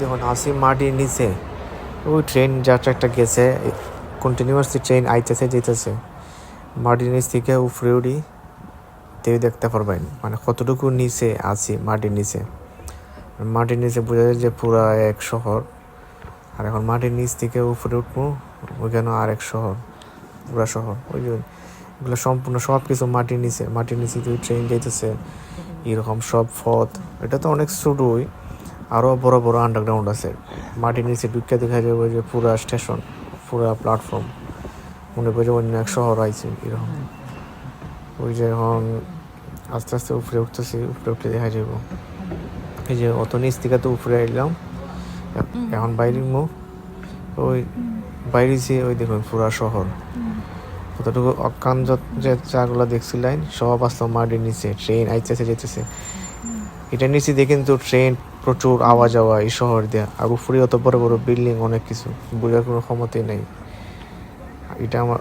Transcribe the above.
দেখুন আসি মাটির নিচে। ওই ট্রেন যাচ্ছে একটা গেছে কন্টিনিউয়াসলি ট্রেন আইতেছে, যেতেছে। মাটির নিচ থেকে উপরে উড়ি তেও দেখতে পারবেন মানে কতটুকু নিচে আছি মাটির নিচে। মাটির নিচে বোঝা যায় যে পুরা এক শহর। আর এখন মাটির নিচ থেকে উপরে উঠবো, ওইখানে আর এক শহর, পুরা শহর। ওই যে এগুলো সম্পূর্ণ সব কিছু মাটির নিচে। মাটির নিচে দিয়ে ট্রেন যাইতেছে, এরকম সব পথ। এটা তো অনেক ছোটোই। আরও বড় বড় আন্ডারগ্রাউন্ড আছে। মাটির নিচে ঢুকে দেখা যাবে যে পুরা স্টেশন পুরা প্ল্যাটফর্ম মনে করে অন্য এক শহর আইছে এরকম। ওই যে এখন আস্তে আস্তে উপরে উঠতেছি উপরে উঠতে দেখা যাব এই যে অত নিচ থেকে তো উপরে এলাম এখন বাইরে মুখ ওই বাইরে যে ওই দেখুন পুরা শহর। কতটুকু অকান যে চাগুলো দেখছিলেন সব আসলো মাটির নিচে ট্রেন আইতেছে যেতেছে এটা নিচে দিয়ে কিন্তু ট্রেন প্রচুর আওয়া যাওয়া এই শহর দিয়ে। আর উপরে অত বড় বড় বিল্ডিং অনেক কিছু। বোঝার কোনো ক্ষমতাই নেই। এটা আমার